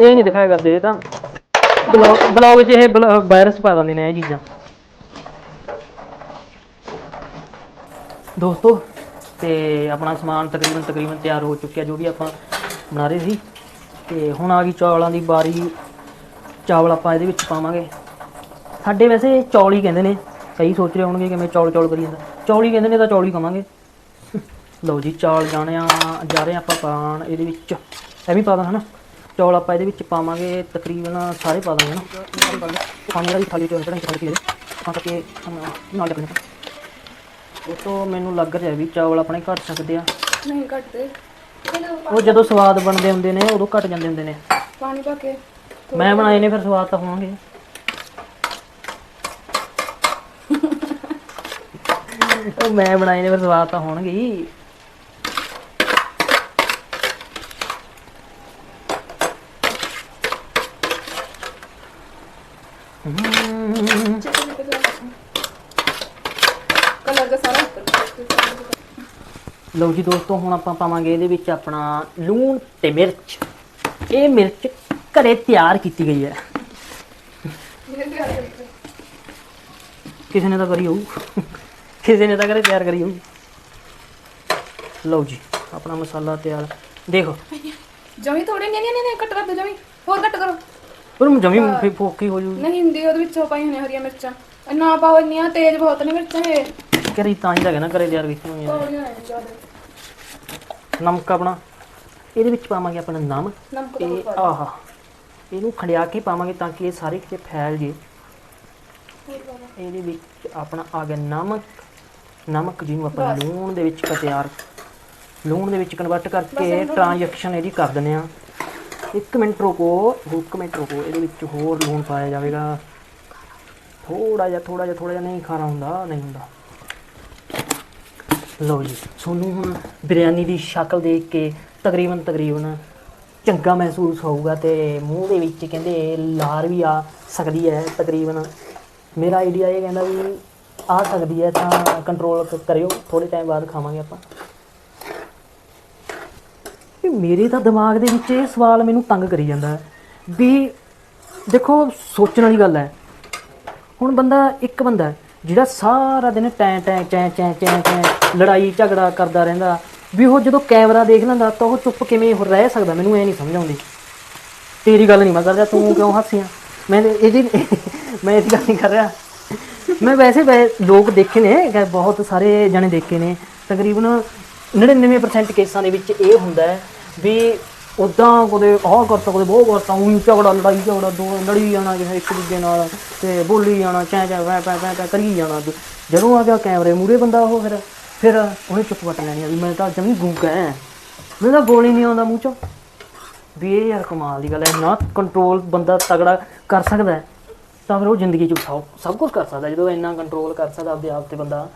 Speaker 1: ਇਹ ਨਹੀਂ ਦਿਖਾਇਆ ਕਰਦੇ ਇਹ ਤਾਂ। ਬਲੌਗ ਬਲੌਗ 'ਚ ਇਹ ਵਾਇਰਸ ਪਾ ਦਿੰਦੇ ਨੇ ਇਹ ਚੀਜ਼ਾਂ। ਦੋਸਤੋ, ਤੇ ਆਪਣਾ ਸਮਾਨ ਤਕਰੀਬਨ ਤਕਰੀਬਨ ਤਿਆਰ ਹੋ ਚੁੱਕਿਆ, ਜੋ ਵੀ ਆਪਾਂ ਬਣਾ ਰਹੇ ਸੀ। ਤੇ ਹੁਣ ਆ ਗਈ ਚੌਲਾਂ ਦੀ ਬਾਰੀ। ਚਾਵਲ ਆਪਾਂ ਇਹਦੇ ਵਿੱਚ ਪਾਵਾਂਗੇ। ਸਾਡੇ ਵੈਸੇ ਚੌਲ ਹੀ ਕਹਿੰਦੇ ਨੇ। ਸਹੀ ਸੋਚ ਰਹੇ ਹੋਣਗੇ ਕਿ ਮੈਂ ਚੌਲ ਚੌਲ ਕਰੀ ਜਾਂਦਾ। ਚੌਲ ਹੀ ਕਹਿੰਦੇ ਨੇ ਤਾਂ ਚੌਲ ਹੀ ਕਵਾਂਗੇ ਲਓ ਜੀ ਚੌਲ ਜਾਣੇ ਜਾ ਰਹੇ ਆਪਾਂ ਪਾਣ ਇਹਦੇ ਵਿੱਚ। ਇਹ ਵੀ ਪਾ ਦਾਂ, ਹਨਾ? ਚੌਲ ਆਪਾਂ ਇਹਦੇ ਵਿੱਚ ਪਾਵਾਂਗੇ ਤਕਰੀਬਨ ਸਾਰੇ ਪਾ ਦਾਂਗੇ ਨਾ ਪਾਣੀ ਵਾਲੀ ਥਾਲੀ ਚੌਲ ਕਢਾਈ ਕਰਕੇ ਤਾਂ ਕਿ ਨਾਲ ਲੱਗਣੇ ਉਹ ਤੋਂ ਮੈਨੂੰ ਲੱਗ ਰਿਹਾ ਵੀ ਚਾਵਲ ਆਪਣੇ ਘੱਟ ਸਕਦੇ ਆ।
Speaker 2: ਨਹੀਂ ਘਟਦੇ।
Speaker 1: ਉਹ ਜਦੋਂ ਸਵਾਦ ਬਣਦੇ ਹੁੰਦੇ ਨੇ ਉਦੋਂ ਘਟ ਜਾਂਦੇ ਹੁੰਦੇ ਨੇ।
Speaker 2: ਪਾਣੀ ਪਾ ਕੇ
Speaker 1: ਮੈਂ ਬਣਾਏ ਨੇ ਫਿਰ ਸਵਾਦ ਤਾਂ ਹੋਣਗੇ। [LAUGHS] ਉਹ ਮੈਂ ਬਣਾਏ ਨੇ ਫਿਰ ਸਵਾਦ ਤਾਂ ਹੋਣਗੇ ਹੀ ਹਮ,
Speaker 2: ਕਲਰ ਦਾ ਸਾਰਾ ਉੱਪਰ
Speaker 1: ਲਓ ਜੀ ਦੋਸਤੋ ਹੁਣ ਆਪਾਂ ਪਾਵਾਂਗੇ ਇਹਦੇ ਵਿੱਚ ਆਪਣਾ ਲੂਣ ਤੇ ਮਿਰਚ। ਇਹ ਮਿਰਚ ਘਰੇ ਤਿਆਰ ਕੀਤੀ ਗਈ ਹੈ। ਕਿਸੇ ਨੇ ਤਾਂ ਕਰੀ ਹੋਊ। ਕਿਸੇ ਨੇ ਤਾਂ ਘਰੇ ਤਿਆਰ ਕਰੀ ਹੋਊ ਲਓ ਜੀ ਆਪਣਾ ਮਸਾਲਾ ਤਿਆਰ। ਦੇਖੋ।
Speaker 2: ਜਮੀ ਥੋੜੀ ਨਹੀਂ ਨਹੀਂ ਨਹੀਂ ਕੱਟ ਕਰ ਦੋ ਜਮੀ। ਹੋਰ ਕੱਟ ਕਰੋ।
Speaker 1: ਪਰ ਜਮੀ ਫੇ ਫੋਕੀ ਹੋ ਜੂ
Speaker 2: ਨਹੀਂ ਹੁੰਦੀ ਉਹਦੇ ਵਿੱਚ ਪਾਈ ਹੋਣੀ ਹਰੀਆਂ ਮਿਰਚਾਂ। ਨਾ ਪਾਓ ਇੰਨੀਆਂ ਤੇਜ਼ ਬਹੁਤ ਨੇ ਮਿਰਚਾਂ ਇਹ।
Speaker 1: ਕਰੀ ਤਾਂ ਹੀ ਲੱਗੇ ਨਾ ਘਰੇ ਤਿਆਰ ਕੀਤੀ ਹੋਈਆਂ
Speaker 2: ਥੋੜੀਆਂ ਨੇ ਜ਼ਿਆਦਾ।
Speaker 1: ਨਮਕ ਆਪਣਾ। ਇਹਦੇ ਵਿੱਚ ਪਾਵਾਂਗੇ ਆਪਣਾ ਨਮਕ।
Speaker 2: ਨਮਕ ਤਾਂ
Speaker 1: ਆਹਾ ਇਹਨੂੰ ਖੰਡਿਆ ਕੇ ਪਾਵਾਂਗੇ ਤਾਂ ਕਿ ਇਹ ਸਾਰੇ ਕਿਤੇ ਫੈਲ ਜੇ। ਇਹਦੇ ਵਿੱਚ ਆਪਣਾ ਆ ਗਿਆ ਨਮਕ। ਨਮਕ ਜਿਹਨੂੰ ਆਪਾਂ। ਲੂਣ ਦੇ ਵਿੱਚ ਤਿਆਰ ਲੂਣ ਦੇ ਵਿੱਚ ਕਨਵਰਟ ਕਰਕੇ ਟ੍ਰਾਂਜੈਕਸ਼ਨ ਇਹਦੀ ਕਰ ਦਿੰਦੇ ਆ ਇੱਕ ਮਿੰਟ ਰੁਕੋ ਇੱਕ ਮਿੰਟ ਰੁਕੋ। ਇਹਦੇ ਵਿੱਚ ਹੋਰ ਲੂਣ ਪਾਇਆ ਜਾਵੇਗਾ। ਥੋੜਾ ਜਿਹਾ ਥੋੜਾ ਜਿਹਾ ਥੋੜਾ ਜਿਹਾ ਨਹੀਂ ਖਾਣਾ ਹੁੰਦਾ ਨਹੀਂ ਹੁੰਦਾ। ਲਓ ਜੀ, ਤੁਹਾਨੂੰ ਹੁਣ ਬਿਰਿਆਨੀ ਦੀ ਸ਼ਕਲ ਦੇਖ ਕੇ ਤਕਰੀਬਨ ਤਕਰੀਬਨ ਚੰਗਾ ਮਹਿਸੂਸ ਹੋਊਗਾ ਤੇ ਮੂੰਹ ਦੇ ਵਿੱਚ ਕਹਿੰਦੇ ਲਾਰ ਵੀ ਆ ਸਕਦੀ ਹੈ ਤਕਰੀਬਨ। ਮੇਰਾ ਆਈਡੀਆ ਇਹ ਕਹਿੰਦਾ ਵੀ ਆ ਸਕਦੀ ਹੈ ਤਾਂ ਕੰਟਰੋਲ ਕਰਿਓ ਥੋੜੇ ਟਾਈਮ ਬਾਅਦ ਖਾਵਾਂਗੇ ਆਪਾਂ। ਵੀ ਮੇਰੇ ਤਾਂ ਦਿਮਾਗ ਦੇ ਵਿੱਚ ਇਹ ਸਵਾਲ ਮੈਨੂੰ ਤੰਗ ਕਰੀ ਜਾਂਦਾ ਹੈ ਵੀ ਦੇਖੋ, ਸੋਚਣ ਵਾਲੀ ਗੱਲ ਹੈ। ਹੁਣ ਬੰਦਾ ਇੱਕ ਬੰਦਾ ਜਿਹੜਾ ਸਾਰਾ ਦਿਨ ਟੈਂ ਟੈਂ, ਚੈਂ ਚੈਂ ਚੈਂ ਚੈਂ ਲੜਾਈ ਝਗੜਾ ਕਰਦਾ ਰਹਿੰਦਾ। ਵੀ ਉਹ ਜਦੋਂ ਕੈਮਰਾ ਦੇਖ ਲੈਂਦਾ ਤਾਂ ਉਹ ਚੁੱਪ ਕਿਵੇਂ ਹੋ ਰਹਿ ਸਕਦਾ, ਮੈਨੂੰ ਇਹ ਨਹੀਂ ਸਮਝ ਆਉਂਦੀ। ਤੇਰੀ ਗੱਲ ਨਹੀਂ ਮੈਂ ਕਰ ਰਿਹਾ ਤੂੰ ਕਿਉਂ ਹੱਸਿਆ ਮੈਂ ਤੇ ਇਹਦੀ ਮੈਂ ਇਹਦੀ ਗੱਲ ਨਹੀਂ ਕਰ ਰਿਹਾ। ਮੈਂ ਵੈਸੇ ਵੈ, ਲੋਕ ਦੇਖੇ ਨੇ ਬਹੁਤ ਸਾਰੇ ਜਣੇ ਦੇਖੇ ਨੇ। ਤਕਰੀਬਨ 99% ਕੇਸਾਂ ਦੇ ਵਿੱਚ ਇਹ ਹੁੰਦਾ ਹੈ ਵੀ ਉਦਾਂ ਕਦੇ ਆਹ ਕਰਤਾ, ਕਦੇ ਬਹੁਤ ਕਰਤਾ ਉਹੀ ਝਗੜਾ, ਲੜਾਈ ਝਗੜਾ, ਦੋ ਲੜੀ ਜਾਣਾ ਕਿਸੇ ਇੱਕ ਦੂਜੇ ਨਾਲ ਤੇ ਬੋਲੀ ਜਾਣਾ ਚੈ ਚੈ ਵੈ ਪੈ ਪੈ ਕਰੀ ਜਾਣਾ। ਜਦੋਂ ਆ ਗਿਆ ਕੈਮਰੇ ਮੂਰੇ ਬੰਦਾ ਉਹ ਫਿਰ ਫਿਰ ਉਹਨੇ ਚੁੱਪ ਕੱਟ ਲੈਣੀ ਆ ਵੀ ਮੈਂ ਤਾਂ ਜਮੀ ਗੂੰਗ ਐ। ਮੈਨੂੰ ਤਾਂ ਬੋਲ ਹੀ ਨਹੀਂ ਆਉਂਦਾ ਮੂੰਹ ਚੋਂ। ਵੀ ਇਹ ਯਾਰ ਕਮਾਲ ਦੀ ਗੱਲ ਹੈ ਨਾ ਕੰਟਰੋਲ ਬੰਦਾ ਤਗੜਾ ਕਰ ਸਕਦਾ ਹੈ, ਤਾਂ ਫਿਰ ਉਹ ਜ਼ਿੰਦਗੀ 'ਚ ਸਭ ਸਭ ਕੁਝ ਕਰ ਸਕਦਾ ਜਦੋਂ ਇੰਨਾ ਕੰਟਰੋਲ ਕਰ ਸਕਦਾ ਆਪਦੇ ਆਪ ਤੇ ਬੰਦਾ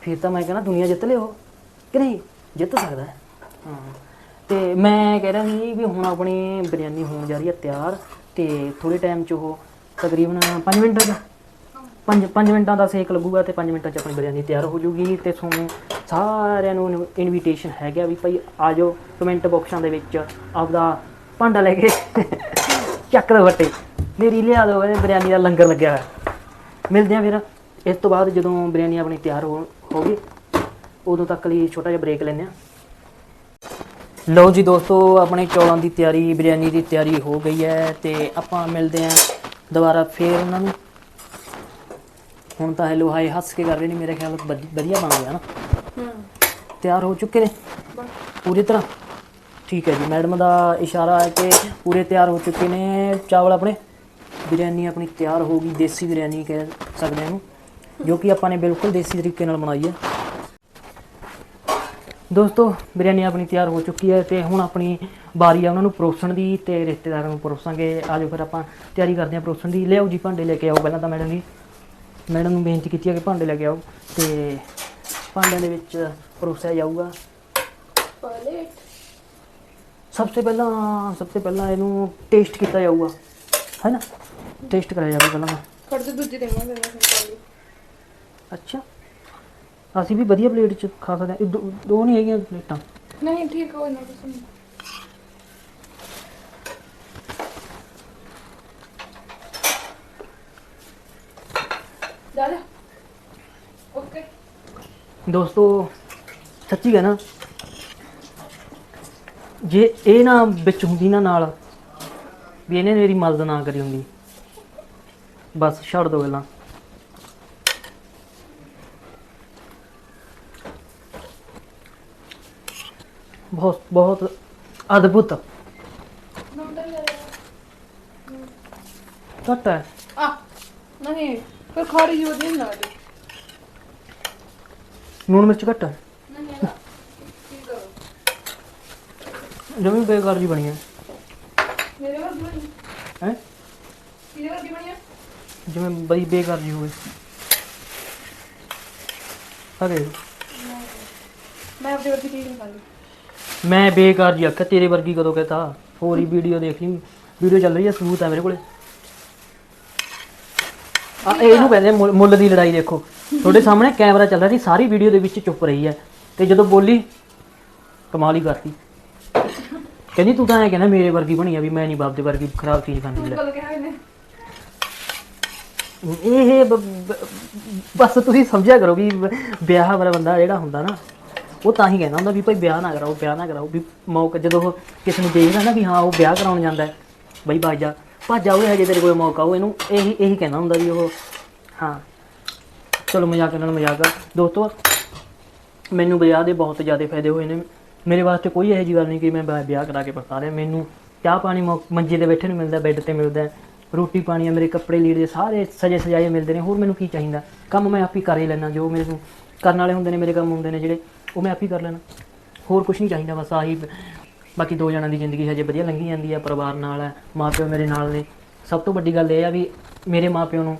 Speaker 1: ਫਿਰ ਤਾਂ ਮੈਂ ਕਹਿੰਦਾ ਦੁਨੀਆ ਜਿੱਤ ਲਿਓ। ਕਿ ਨਹੀਂ? ਜਿੱਤ ਸਕਦਾ ਹੈ। ਹਾਂ। ਤੇ ਮੈਂ ਕਹਿ ਰਿਹਾ ਸੀ ਵੀ ਹੁਣ ਆਪਣੀ ਬਿਰਿਆਨੀ ਹੋਣ ਜਾ ਰਹੀ ਹੈ ਤਿਆਰ ਤੇ ਥੋੜੇ ਟਾਈਮ 'ਚ ਉਹ ਤਕਰੀਬਨ 5 ਮਿੰਟਾਂ 'ਚ 5 5 ਮਿੰਟਾਂ ਦਾ ਸੇਕ ਲੱਗੂਗਾ ਤੇ 5 ਮਿੰਟਾਂ 'ਚ ਆਪਣੀ ਬਿਰਿਆਨੀ ਤਿਆਰ ਹੋ ਜੂਗੀ ਤੇ ਤੁਹਾਨੂੰ ਸਾਰਿਆਂ ਨੂੰ ਇਨਵੀਟੇਸ਼ਨ ਹੈਗਾ ਵੀ ਭਾਈ ਆ ਜਾਓ ਕਮੈਂਟ ਬਾਕਸਾਂ ਦੇ ਵਿੱਚ ਆਪਦਾ ਭਾਂਡਾ ਲੈ ਕੇ ਚੱਕ ਦੋ ਵੱਟੇ। ਮੇਰੀ ਲਿਆ ਦਿਓ ਇਹ ਬਿਰਿਆਨੀ ਦਾ ਲੰਗਰ ਲੱਗਿਆ ਹੋਇਆ। ਮਿਲਦੇ ਆ ਫਿਰ। ਇਸ ਤੋਂ ਬਾਅਦ ਜਦੋਂ ਬਿਰਿਆਨੀ ਆਪਣੀ ਤਿਆਰ ਹੋ ਹੋ ਗਈ ਉਦੋਂ ਤੱਕ ਲਈ ਛੋਟਾ ਜਿਹਾ ਬ੍ਰੇਕ ਲੈਂਦੇ ਆ ਲਓ ਜੀ ਦੋਸਤੋ, ਆਪਣੇ ਚੌਲਾਂ ਦੀ ਤਿਆਰੀ, ਬਿਰਿਆਨੀ ਦੀ ਤਿਆਰੀ ਹੋ ਗਈ ਹੈ ਤੇ ਆਪਾਂ ਮਿਲਦੇ ਆਂ ਦੁਬਾਰਾ ਫੇਰ ਉਹਨਾਂ ਨੂੰ। ਹੁਣ ਤਾਂ ਹੈਲੋ ਹਾਈ ਹੱਸ ਕੇ ਕਰ ਰਹੇ ਨੇ ਮੇਰੇ ਖਿਆਲ ਵਧ- ਵਧੀਆ ਬਣ ਗਿਆ ਨਾ।
Speaker 2: ਹੂੰ।
Speaker 1: ਤਿਆਰ ਹੋ ਚੁੱਕੇ ਨੇ? ਪੂਰੀ ਤਰ੍ਹਾਂ? ਠੀਕ ਹੈ ਜੀ ਮੈਡਮ ਦਾ ਇਸ਼ਾਰਾ ਹੈ ਕਿ ਪੂਰੇ ਤਿਆਰ ਹੋ ਚੁੱਕੇ ਨੇ ਚਾਵਲ ਆਪਣੇ। ਬਿਰਿਆਨੀ ਆਪਣੀ ਤਿਆਰ ਹੋ ਗਈ ਦੇਸੀ ਬਿਰਿਆਨੀ ਕਹਿ ਸਕਦੇ ਹਾਂ ਇਹਨੂੰ ਜੋ ਕਿ ਆਪਾਂ ਨੇ ਬਿਲਕੁਲ ਦੇਸੀ ਤਰੀਕੇ ਨਾਲ ਬਣਾਈ ਹੈ। ਦੋਸਤੋ ਬਿਰਿਆਨੀ ਆਪਣੀ ਤਿਆਰ ਹੋ ਚੁੱਕੀ ਹੈ ਤੇ ਹੁਣ ਆਪਣੀ ਵਾਰੀ ਆ ਉਹਨਾਂ ਨੂੰ ਪਰੋਸਣ ਦੀ ਤੇ ਰਿਸ਼ਤੇਦਾਰਾਂ ਨੂੰ ਪਰੋਸਾਂਗੇ। ਆਜੋ ਫਿਰ ਆਪਾਂ ਤਿਆਰੀ ਕਰਦੇ ਹਾਂ ਪਰੋਸਣ ਦੀ। ਲਿਆਓ ਜੀ ਭਾਂਡੇ ਲੈ ਕੇ ਆਓ ਪਹਿਲਾਂ ਤਾਂ ਮੈਡਮ ਜੀ। ਮੈਡਮ ਨੂੰ ਬੇਨਤੀ ਕੀਤੀ ਹੈ ਕਿ ਭਾਂਡੇ ਲੈ ਕੇ ਆਓ ਤੇ ਭਾਂਡਿਆਂ ਦੇ ਵਿੱਚ ਪਰੋਸਿਆ ਜਾਊਗਾ।
Speaker 2: ਪਲੇਟ
Speaker 1: ਸਭ ਤੋਂ ਪਹਿਲਾਂ ਸਭ ਤੋਂ ਪਹਿਲਾਂ ਇਹਨੂੰ ਟੇਸਟ ਕੀਤਾ ਜਾਊਗਾ ਹੈ ਨਾ? ਟੇਸਟ ਕਰਾਇਆ ਜਾਊਗਾ ਪਹਿਲਾਂ।
Speaker 2: ਖੜ ਤੇ ਦੂਜੀ ਦੇਵਾਂ ਫਿਰ ਮੈਂ ਸਿੰਪਲ
Speaker 1: ਅੱਛਾ। ਅਸੀਂ ਵੀ ਵਧੀਆ ਪਲੇਟ 'ਚ ਖਾ ਸਕਦੇ ਹਾਂ। ਇਹ ਦੋ- ਦੋ ਨਹੀਂ ਹੈਗੀਆਂ ਪਲੇਟਾਂ।
Speaker 2: ਨਹੀਂ ਠੀਕ ਹੋ ਨਾ
Speaker 1: ਦੋਸਤੋ ਸੱਚੀ ਹੈ ਨਾ। ਜੇ ਇਹ ਨਾ ਵਿੱਚ ਹੁੰਦੀ ਨਾ ਨਾਲ ਵੀ ਇਹਨੇ ਮੇਰੀ ਮਦਦ ਨਾ ਕਰੀ ਹੁੰਦੀ। ਬਸ ਛੱਡ ਦੋ ਗੱਲਾਂ। ਬਹੁਤ ਬਹੁਤ ਅਦਭੁਤ। ਘੱਟ ਹੈ।
Speaker 2: ਆ ਨਹੀਂ। ਫਿਰ ਖਾਰੀ ਜੋ ਦਿਨ ਲਾ ਦੇ।
Speaker 1: ਲੂਣ ਮਿਰਚ ਘੱਟ
Speaker 2: ਨਹੀਂ ਹੈਗਾ ਕੀ ਕਰੋ?
Speaker 1: ਜਮੀ ਬੇਕਾਰ ਜੀ ਬਣੀ ਹੈ
Speaker 2: ਮੇਰੇ ਵਰਗੀ ਬਣੀ।
Speaker 1: ਹੈ?
Speaker 2: ਕਿਹਦੇ ਵਰਗੀ ਬਣੀ ਆ?
Speaker 1: ਜਿਵੇਂ ਬਈ ਬੇਕਾਰ ਜੀ ਹੋਵੇ। ਅਰੇ
Speaker 2: ਮੈਂ ਆਪਣੀ ਵਰਗੀ ਚੀਜ਼ ਨਹੀਂ ਖਾਂਦੀ।
Speaker 1: ਮੈਂ ਬੇਕਾਰ ਜੀ ਆਖਿਆ ਤੇਰੇ ਵਰਗੀ ਕਦੋਂ ਕਹਤਾ? ਹੋਰ ਹੀ ਵੀਡੀਓ ਦੇਖ ਲਈ। ਵੀਡੀਓ ਚੱਲ ਰਹੀ ਹੈ ਸਬੂਤ ਹੈ ਮੇਰੇ ਕੋਲੇ। ਆ ਇਹਨੂੰ ਕਹਿੰਦੇ ਆ ਮੁੱਲ- ਮੁੱਲ ਦੀ ਲੜਾਈ ਦੇਖੋ। ਤੁਹਾਡੇ ਸਾਹਮਣੇ ਕੈਮਰਾ ਚੱਲ ਰਿਹਾ ਸੀ ਸਾਰੀ ਵੀਡੀਓ ਦੇ ਵਿੱਚ ਚੁੱਪ ਰਹੀ ਹੈ। ਤੇ ਜਦੋਂ ਬੋਲੀ ਕਮਾਲ ਹੀ ਕਰਤੀ। ਕਹਿੰਦੀ ਤੂੰ ਤਾਂ ਐ ਕਹਿੰਦਾ ਮੇਰੇ ਵਰਗੀ ਬਣੀ ਆ ਵੀ ਮੈਂ ਨਹੀਂ ਬਾਪ ਦੇ ਵਰਗੀ ਖਰਾਬ ਚੀਜ਼ ਖਾਂਦੀ। ਲੈ ਇਹ ਬ- ਬ- ਬਸ ਤੁਸੀਂ ਸਮਝਿਆ ਕਰੋ ਵੀ ਵਿਆਹ ਵਾਲਾ ਬੰਦਾ ਜਿਹੜਾ ਹੁੰਦਾ ਨਾ ਉਹ ਤਾਂ ਹੀ ਕਹਿੰਦਾ ਹੁੰਦਾ ਵੀ ਭਾਈ ਵਿਆਹ ਨਾ ਕਰਾਓ ਵਿਆਹ ਨਾ ਕਰਾਓ। ਵੀ ਮੌਕਾ ਜਦੋਂ ਉਹ ਕਿਸੇ ਨੂੰ ਦੇਖਦਾ ਨਾ ਵੀ ਹਾਂ ਉਹ ਵਿਆਹ ਕਰਾਉਣ ਜਾਂਦਾ ਹੈ। ਬਈ ਭੱਜ ਜਾ। ਭੱਜ ਜਾ ਹਜੇ ਤੇਰੇ ਕੋਲ ਮੌਕਾ ਉਹ ਇਹਨੂੰ ਇਹੀ ਇਹੀ ਕਹਿੰਦਾ ਹੁੰਦਾ ਵੀ ਉਹ ਹਾਂ। ਚਲੋ ਮਜ਼ਾਕ ਨਾਲ ਮਜ਼ਾਕ ਆ। ਦੋਸਤੋ ਮੈਨੂੰ ਵਿਆਹ ਦੇ ਬਹੁਤ ਜ਼ਿਆਦਾ ਫਾਇਦੇ ਹੋਏ ਨੇ। ਮੇਰੇ ਵਾਸਤੇ ਕੋਈ ਇਹੋ ਜਿਹੀ ਗੱਲ ਨਹੀਂ ਕਿ ਮੈਂ ਵਿਆਹ- ਕਰਾ ਕੇ ਪਛਤਾ ਰਿਹਾ। ਮੈਨੂੰ ਚਾਹ ਪਾਣੀ ਮੌ- ਮੰਜੇ ਤੇ ਬੈਠੇ ਨੂੰ ਮਿਲਦਾ ਬੈੱਡ ਤੇ ਮਿਲਦਾ ਰੋਟੀ ਪਾਣੀ ਆ, ਮੇਰੇ ਕੱਪੜੇ ਲੀੜੇ ਸਾਰੇ ਸਜੇ ਸਜਾਏ ਮਿਲਦੇ ਨੇ। ਹੋਰ ਮੈਨੂੰ ਕੀ ਚਾਹੀਦਾ? ਕੰਮ ਮੈਂ ਆਪ ਹੀ ਕਰ ਹੀ ਲੈਣਾ ਜੋ ਮੇਰੇ ਨੂੰ ਕਰਨ ਵਾਲੇ ਹੁੰਦੇ ਨੇ ਮੇਰੇ ਕੰਮ ਹੁੰਦੇ ਨੇ ਜਿਹੜੇ ਉਹ ਮੈਂ ਆਪ ਹੀ ਕਰ ਲੈਣਾ ਹੋਰ ਕੁਝ ਨਹੀਂ ਚਾਹੀਦਾ ਬਸ ਆਹੀ ਬਾਕੀ ਦੋ ਜਣਾਂ ਦੀ ਜ਼ਿੰਦਗੀ ਹਜੇ ਵਧੀਆ ਲੰਘੀ ਜਾਂਦੀ ਹੈ ਪਰਿਵਾਰ ਨਾਲ ਹੈ ਮਾਪਿਓ ਮੇਰੇ ਨਾਲ ਨੇ। ਸਭ ਤੋਂ ਵੱਡੀ ਗੱਲ ਇਹ ਆ ਵੀ ਮੇਰੇ ਮਾਪਿਓ ਨੂੰ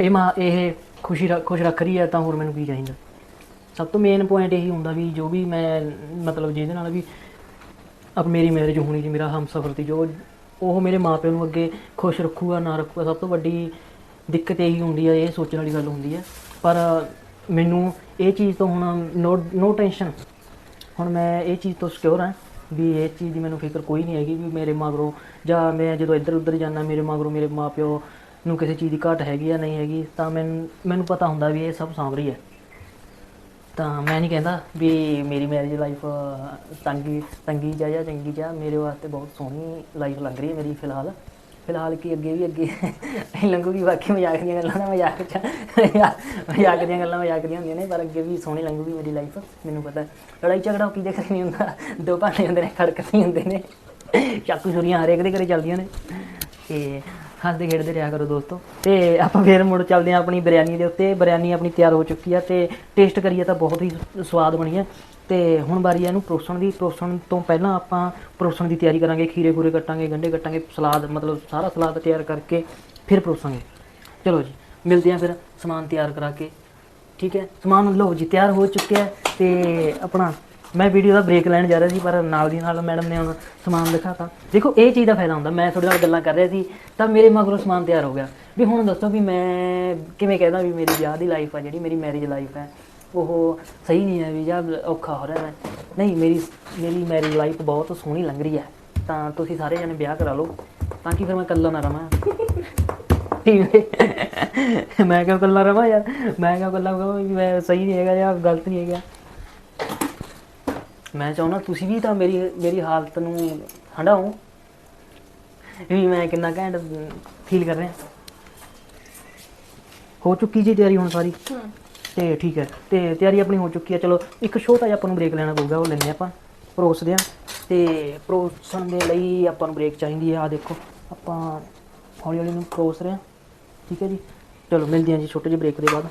Speaker 1: ਇਹ ਮਾਂ, ਇਹ ਖੁਸ਼ੀ ਰੱਖ- ਖੁਸ਼ ਰੱਖ ਰਹੀ ਹੈ ਤਾਂ ਹੋਰ ਮੈਨੂੰ ਕੀ ਚਾਹੀਦਾ। ਸਭ ਤੋਂ ਮੇਨ ਪੁਆਇੰਟ ਇਹੀ ਹੁੰਦਾ ਵੀ ਜੋ ਵੀ ਮੈਂ, ਮਤਲਬ ਜਿਹਦੇ ਨਾਲ ਵੀ ਅਬ ਮੇਰੀ ਮੈਰਿਜ ਹੋਣੀ ਜੀ ਮੇਰਾ ਹਮਸਫਰ ਸੀ, ਜੋ ਉਹ ਮੇਰੇ ਮਾਪਿਆਂ ਨੂੰ ਅੱਗੇ ਖੁਸ਼ ਰੱਖੂਗਾ, ਨਾ ਰੱਖੂਗਾ, ਸਭ ਤੋਂ ਵੱਡੀ ਦਿੱਕਤ ਇਹੀ ਹੁੰਦੀ ਹੈ ਇਹ ਸੋਚਣ ਵਾਲੀ ਗੱਲ ਹੁੰਦੀ ਹੈ ਪਰ ਮੈਨੂੰ ਇਹ ਚੀਜ਼ ਤੋਂ ਹੁਣ ਨੋ ਨੋ ਟੈਨਸ਼ਨ ਹੁਣ ਮੈਂ ਇਹ ਚੀਜ਼ ਤੋਂ ਸਿਕਿਉਰ ਹਾਂ ਵੀ ਇਹ ਚੀਜ਼ ਦੀ ਮੈਨੂੰ ਫਿਕਰ ਕੋਈ ਨਹੀਂ ਹੈਗੀ ਵੀ ਮੇਰੇ ਮਗਰੋਂ ਜਾਂ ਮੈਂ ਜਦੋਂ ਇੱਧਰ ਉੱਧਰ ਜਾਂਦਾ, ਮੇਰੇ ਮਗਰੋਂ ਮੇਰੇ ਮਾਪਿਓ ਨੂੰ ਕਿਸੇ ਚੀਜ਼ ਦੀ ਘਾਟ ਹੈਗੀ ਜਾਂ ਨਹੀਂ ਹੈਗੀ, ਤਾਂ ਮੈਨੂੰ ਮੈਨੂੰ ਪਤਾ ਹੁੰਦਾ ਵੀ ਇਹ ਸਭ ਸਾਂਭ ਰਹੀ ਹੈ। ਤਾਂ ਮੈਂ ਨਹੀਂ ਕਹਿੰਦਾ ਵੀ ਮੇਰੀ ਮੈਰਿਜ ਲਾਈਫ ਤੰਗੀ ਤੰਗੀ ਜਾ ਜਾਂ ਚੰਗੀ ਜਾ ਮੇਰੇ ਵਾਸਤੇ ਬਹੁਤ ਸੋਹਣੀ ਲਾਈਫ ਲੱਗ ਰਹੀ ਹੈ ਮੇਰੀ ਫਿਲਹਾਲ। ਫਿਲਹਾਲ ਕੀ ਅੱਗੇ ਵੀ ਅੱਗੇ ਅਸੀਂ ਲੰਘੂਗੀ ਬਾਕੀ ਮਜ਼ਾਕ ਦੀਆਂ ਗੱਲਾਂ ਨਾ ਮਜ਼ਾਕ ਚ ਮਜ਼ਾਕ ਦੀਆਂ ਗੱਲਾਂ ਮਜ਼ਾਕ ਦੀਆਂ ਹੁੰਦੀਆਂ ਨੇ, ਪਰ ਅੱਗੇ ਵੀ ਸੋਹਣੀ ਲੰਘੂਗੀ ਮੇਰੀ ਲਾਈਫ ਮੈਨੂੰ ਪਤਾ ਲੜਾਈ ਝਗੜਾ ਕੀ ਦੇਖ ਨਹੀਂ ਹੁੰਦਾ। ਦੋ ਭਾਂਡੇ ਹੁੰਦੇ ਨੇ ਖੜਕਦੇ ਹੁੰਦੇ ਨੇ। ਚਾਕੂ ਛੁਰੀਆਂ ਹਰੇਕ ਦੇ ਘਰੇ ਚੱਲਦੀਆਂ ਨੇ। ਤੇ ਹੱਸਦੇ ਖੇਡਦੇ ਰਿਹਾ ਕਰੋ ਦੋਸਤੋ। ਤੇ ਆਪਾਂ ਫੇਰ ਮੁੜ ਚੱਲਦੇ ਹਾਂ ਆਪਣੀ ਬਿਰਿਆਨੀ ਦੇ ਉੱਤੇ। ਬਿਰਿਆਨੀ ਆਪਣੀ ਤਿਆਰ ਹੋ ਚੁੱਕੀ ਆ ਤੇ ਟੇਸਟ ਕਰੀਏ ਤਾਂ ਬਹੁਤ ਹੀ ਸਵਾਦ ਬਣੀ ਹੈ ਤੇ ਹੁਣ ਵਾਰੀ ਹੈ ਇਹਨੂੰ ਪਰੋਸਣ ਦੀ, ਪਰੋਸਣ ਤੋਂ ਪਹਿਲਾਂ ਆਪਾਂ ਪਰੋਸਣ ਦੀ ਤਿਆਰੀ ਕਰਾਂਗੇ, ਖੀਰੇ ਖੂਰੇ ਕੱਟਾਂਗੇ, ਗੰਢੇ ਕੱਟਾਂਗੇ, ਸਲਾਦ, ਮਤਲਬ ਸਾਰਾ ਸਲਾਦ ਤਿਆਰ ਕਰਕੇ ਫਿਰ ਪਰੋਸਾਂਗੇ। ਚਲੋ ਜੀ, ਮਿਲਦੇ ਹਾਂ ਫਿਰ ਸਮਾਨ ਤਿਆਰ ਕਰਾ ਕੇ। ਠੀਕ ਹੈ? ਸਮਾਨ ਲਓ ਜੀ, ਤਿਆਰ ਹੋ ਚੁੱਕਿਆ ਹੈ ਤੇ ਆਪਣਾ ਮੈਂ ਵੀਡੀਓ ਦਾ ਬ੍ਰੇਕ ਲੈਣ ਜਾ ਰਿਹਾ ਸੀ, ਪਰ ਨਾਲ ਦੀ ਨਾਲ ਮੈਡਮ ਨੇ ਹੁਣ ਸਮਾਨ ਦਿਖਾਤਾ। ਦੇਖੋ, ਇਹ ਚੀਜ਼ ਦਾ ਫਾਇਦਾ ਹੁੰਦਾ, ਮੈਂ ਤੁਹਾਡੇ ਨਾਲ ਗੱਲਾਂ ਕਰ ਰਿਹਾ ਸੀ, ਤਾਂ ਮੇਰੇ ਮਗਰੋਂ ਸਮਾਨ ਤਿਆਰ ਹੋ ਗਿਆ। ਵੀ ਹੁਣ ਦੱਸੋ ਵੀ ਮੈਂ ਕਿਵੇਂ ਕਹਿਦਾ ਵੀ ਮੇਰੀ ਵਿਆਹ ਦੀ ਲਾਈਫ ਆ, ਜਿਹੜੀ ਮੇਰੀ ਮੈਰਿਜ ਲਾਈਫ ਹੈ। ਉਹ ਸਹੀ ਨਹੀਂ ਹੈ ਵੀ ਜਾਂ ਔਖਾ ਹੋ ਰਿਹਾ ਹੈ। ਨਹੀਂ, ਮੇਰੀ ਮੇਰੀ ਮੈਰਿਜ ਲਾਈਫ ਬਹੁਤ ਸੋਹਣੀ ਲੰਘ ਰਹੀ ਹੈ। ਤਾਂ ਤੁਸੀਂ ਸਾਰੇ ਜਣੇ ਵਿਆਹ ਕਰਾ ਲਓ, ਤਾਂ ਕਿ ਫਿਰ ਮੈਂ ਇਕੱਲਾ ਨਾ ਰਵਾਂ। ਟੀਮ [LAUGHS] ਮੈਂ ਕਿਉਂ ਇਕੱਲਾ ਰਵਾਂ ਯਾਰ? ਮੈਂ ਕਿਉਂ ਇਕੱਲਾ ਕਹਾਂ ਵੀ ਮੈਂ ਸਹੀ ਨਹੀਂ ਹੈਗਾ ਜਾਂ ਗਲਤ ਨਹੀਂ ਹੈਗਾ। ਮੈਂ ਚਾਹੁੰਦਾ ਤੁਸੀਂ ਵੀ ਤਾਂ ਮੇਰੀ ਮੇਰੀ ਹਾਲਤ ਨੂੰ ਹੰਡਾਓ ਵੀ ਮੈਂ ਕਿੰਨਾ ਘੈਂਟ ਫੀਲ ਕਰ ਰਿਹਾ। ਹੋ ਚੁੱਕੀ ਜੀ ਤਿਆਰੀ ਹੁਣ ਸਾਰੀ। ਤੇ ਠੀਕ ਹੈ ਤੇ ਤਿਆਰੀ ਆਪਣੀ ਹੋ ਚੁੱਕੀ ਹੈ। ਚਲੋ ਇੱਕ ਛੋਟਾ ਜਿਹਾ ਆਪਾਂ ਨੂੰ ਬ੍ਰੇਕ ਲੈਣਾ ਪਊਗਾ ਉਹ ਲੈਂਦੇ ਆਪਾਂ ਪਰੋਸਦੇ ਆ ਤੇ ਪਰੋਸਣ ਦੇ ਲਈ ਆਪਾਂ ਨੂੰ ਬ੍ਰੇਕ ਚਾਹੀਦੀ ਹੈ ਆ ਦੇਖੋ ਆਪਾਂ ਹੌਲੀ ਹੌਲੀ ਨੂੰ ਪਰੋਸ ਰਹੇ ਹਾਂ। ਠੀਕ ਹੈ ਜੀ? ਚਲੋ ਮਿਲਦੇ ਹਾਂ ਜੀ ਛੋਟੇ ਜਿਹੇ ਬ੍ਰੇਕ ਦੇ ਬਾਅਦ।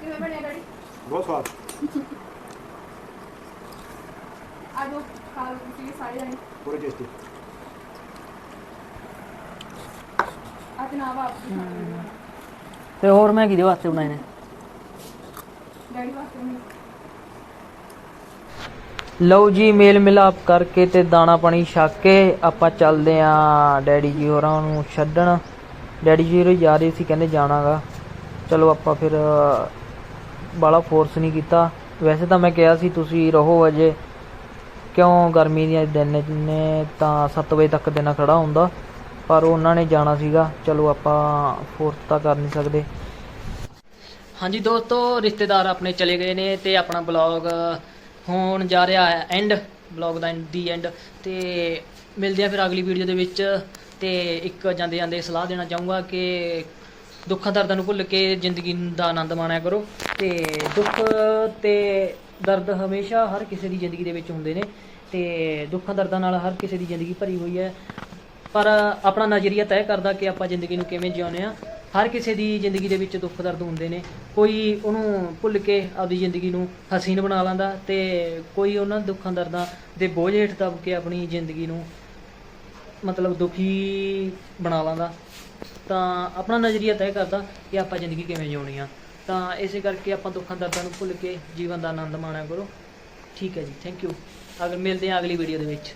Speaker 2: ਕਿਵੇਂ ਬਣਿਆ ਡੈਡੀ?
Speaker 3: ਬਹੁਤ ਸਵਾਦ।
Speaker 2: ਆ ਖਾ ਲਓ ਤੁਸੀਂ ਸਾਰੇ ਜਣੇ।
Speaker 3: ਪੂਰੇ ਟੇਸਟੀ
Speaker 2: ਆ ਤੇ ਨਾ ਬਾਪ
Speaker 1: ਤੇ ਹੋਰ ਮੈਂ ਕਿਹਦੇ ਵਾਸਤੇ ਬਣਾਏ ਨੇ?
Speaker 2: ਡੈਡੀ ਵਾਸਤੇ ਨਹੀਂ।
Speaker 1: ਲਓ ਜੀ ਮੇਲ ਮਿਲਾਪ ਕਰਕੇ ਤੇ ਦਾਣਾ ਪਾਣੀ ਛੱਕ ਕੇ ਆਪਾਂ ਚੱਲਦੇ ਆਂ ਡੈਡੀ ਜੀ ਹੋਰਾਂ ਨੂੰ ਛੱਡਣ। ਡੈਡੀ ਜੀ ਹੋਰੀ ਜਾ ਰਹੇ ਸੀ ਕਹਿੰਦੇ ਜਾਣਾਗਾ। ਚਲੋ ਆਪਾਂ ਫਿਰ ਬਾਲਾ ਫੋਰਸ ਨਹੀਂ ਕੀਤਾ। ਵੈਸੇ ਤਾਂ ਮੈਂ ਕਿਹਾ ਸੀ ਤੁਸੀਂ ਰਹੋ ਅਜੇ। ਕਿਉਂ ਗਰਮੀ ਦੀਆਂ ਦਿਨ ਨੇ ਤਾਂ 7 ਵਜੇ ਤੱਕ ਦਿਨ ਖੜਾ ਹੁੰਦਾ। ਪਰ ਉਹਨਾਂ ਨੇ ਜਾਣਾ ਸੀਗਾ। ਚਲੋ ਆਪਾਂ ਫੋਰਸ ਤਾਂ ਕਰ ਨਹੀਂ ਸਕਦੇ। ਹਾਂਜੀ ਦੋਸਤੋ, ਰਿਸ਼ਤੇਦਾਰ ਆਪਣੇ ਚਲੇ ਗਏ ਨੇ ਤੇ ਆਪਣਾ ਬਲੌਗ ਹੋਣ ਜਾ ਰਿਹਾ ਹੈ ਐਂਡ ਬਲੌਗ ਦਾ ਦੀ ਐਂਡ ਤੇ ਮਿਲਦੇ ਆ ਫਿਰ ਅਗਲੀ ਵੀਡੀਓ ਦੇ ਵਿੱਚ। ਤੇ ਇੱਕ ਜਾਂਦੇ ਜਾਂਦੇ ਸਲਾਹ ਦੇਣਾ ਚਾਹੂੰਗਾ ਕਿ ਦੁੱਖਾਂ ਦਰਦਾਂ ਨੂੰ ਭੁੱਲ ਕੇ ਜ਼ਿੰਦਗੀ ਦਾ ਆਨੰਦ ਮਾਣਿਆ ਕਰੋ। ਤੇ ਦੁੱਖ ਤੇ ਦਰਦ ਹਮੇਸ਼ਾ ਹਰ ਕਿਸੇ ਦੀ ਜ਼ਿੰਦਗੀ ਦੇ ਵਿੱਚ ਹੁੰਦੇ ਨੇ। ਤੇ ਦੁੱਖਾਂ ਦਰਦਾਂ ਨਾਲ ਹਰ ਕਿਸੇ ਦੀ ਜ਼ਿੰਦਗੀ ਭਰੀ ਹੋਈ ਹੈ। ਪਰ ਆਪਣਾ ਨਜ਼ਰੀਆ ਤੈਅ ਕਰਦਾ ਕਿ ਆਪਾਂ ਜ਼ਿੰਦਗੀ ਨੂੰ ਕਿਵੇਂ ਜਿਉਂਦੇ ਆ ਹਰ ਕਿਸੇ ਦੀ ਜ਼ਿੰਦਗੀ ਦੇ ਵਿੱਚ ਦੁੱਖ ਦਰਦ ਹੁੰਦੇ ਨੇ। ਕੋਈ ਉਹਨੂੰ ਭੁੱਲ ਕੇ ਆਪਦੀ ਜ਼ਿੰਦਗੀ ਨੂੰ ਹਸੀਨ ਬਣਾ ਲੈਂਦਾ ਤੇ ਕੋਈ ਉਹਨਾਂ ਦੁੱਖਾਂ ਦਰਦਾਂ ਦੇ ਬੋਝ ਹੇਠ ਦਬ ਕੇ ਆਪਣੀ ਜ਼ਿੰਦਗੀ ਨੂੰ ਮਤਲਬ ਦੁਖੀ ਬਣਾ ਲੈਂਦਾ। ਤਾਂ ਆਪਣਾ ਨਜ਼ਰੀਆ ਤੈਅ ਕਰਦਾ ਕਿ ਆਪਾਂ ਜ਼ਿੰਦਗੀ ਕਿਵੇਂ ਜਿਉਣੀ ਆ ਤਾਂ ਇਸੇ ਕਰਕੇ ਆਪਾਂ ਦੁੱਖਾਂ ਦਰਦਾਂ ਨੂੰ ਭੁੱਲ ਕੇ ਜੀਵਨ ਦਾ ਆਨੰਦ ਮਾਣਿਆ ਕਰੋ। ਠੀਕ ਹੈ ਜੀ ਥੈਂਕ ਯੂ ਅਗਰ ਮਿਲਦੇ ਹਾਂ ਅਗਲੀ ਵੀਡੀਓ ਦੇ ਵਿੱਚ।